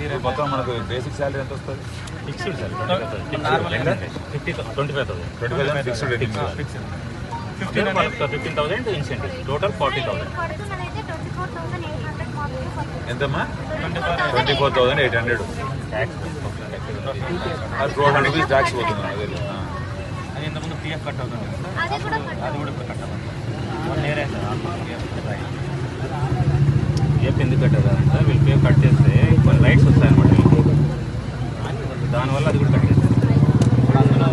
ఇప్పుడు మొత్తం మనకు బేసిక్ శాలరీ ఎంత వస్తుంది? Fixed sir fifty twenty five thousand twenty five fixed rating fifteen fifteen thousand incentive total forty thousand thousand ఎంతమ్మా? Twenty four thousand eight hundred tax అది two hundred rupees tax పోతుంది. అది ఇంతకుముందు పిఎఫ్ కట్ అవుతుంది అది కూడా కట్ అవ్వాలి one year sir almost AP ఎందుకు కట్టారు అంటే వీళ్ళు పే కట్ చేస్తే కొన్ని రైట్స్ వస్తాయన్నమాట వీళ్ళకి. దానివల్ల అది కూడా కట్ చేస్తారు అందులో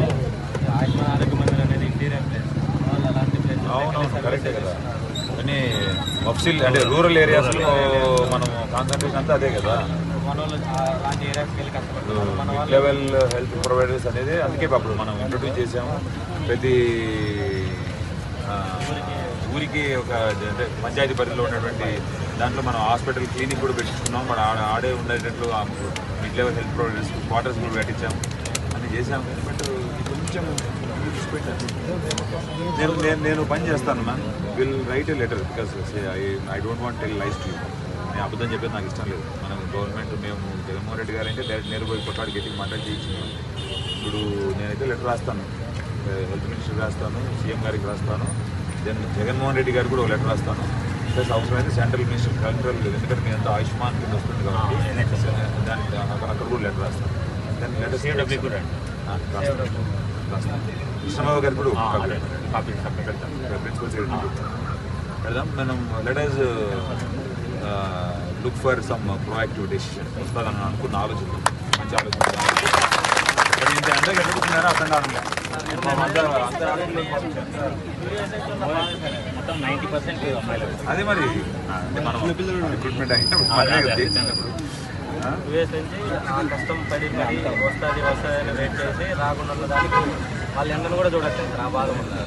ఆయుష్మాన్ ఆరోగ్య మందిర్ అనేది ఇంటీరియర్ ప్లేస్ వాళ్ళు అలాంటి ప్లేస్ అవునవును కరెక్టే కదా. కానీ మఫ్సిల్ అంటే రూరల్ ఏరియాస్లో మనం కాన్సన్ట్రేషన్ అంతా అదే కదా. లెవెల్ హెల్త్ ప్రొవైడర్స్ అనేది అందుకే అప్పుడు మనం ఇంట్రొడ్యూస్ చేసాము ప్రతి ఊరికి ఒక పంచాయతీ పరిధిలో ఉన్నటువంటి దాంట్లో మనం హాస్పిటల్ క్లినిక్ కూడా పెట్టించుకున్నాం. మన ఆడ ఆడే ఉండేటట్లు mid level health providers quarters కూడా పెట్టించాము. అని చేశాము బట్ కొంచెం నేను నేను నేను పని చేస్తాను ma'am will write a letter because I I don't want tell life to నేను అబద్ధం చెప్పేది నాకు ఇష్టం లేదు. మనం గవర్నమెంట్ మేము జగన్మోహన్ రెడ్డి గారు అంటే డైరెక్ట్ నేరు పోయి కొట్టాడు వెళ్ళి మాట్లాడి చేయించుకున్నాం. ఇప్పుడు నేనైతే లెటర్ రాస్తాను. హెల్త్ మినిస్టర్ రాస్తాను సీఎం గారికి రాస్తాను. దెన్ జగన్మోహన్ రెడ్డి గారికి కూడా ఒక లెటర్ రాస్తాను. ప్లస్ అవసరమైతే సెంట్రల్ మినిస్టర్ సెంట్రల్ ఎందుకంటే మీ అంతా ఆయుష్మాన్ కింద వస్తుంది కాబట్టి దానికి అక్కడ కూడా లెటర్ రాస్తాను. గారు సెక్రటరీ పెడదాం. మనం look for some proactive decision వస్తుందని అనుకున్న ఆలోచన మంచి ఆలోచన ఇంత ఎండగా ఎదుగుతున్నారో అర్థం కావడం అదే మరి మనం రిక్రూట్మెంట్ అయినప్పుడు మనమే కదా చేసినప్పుడు. ఆ? యూఎస్ నుంచి ఆ కష్టం పడి మరి వస్తుంది వస్తుంది అని వెయిట్ చేసి రాకుండా దానికి వాళ్ళ ఎండను కూడా చూడట్లేదు సార్ ఆ బాధ ఉంది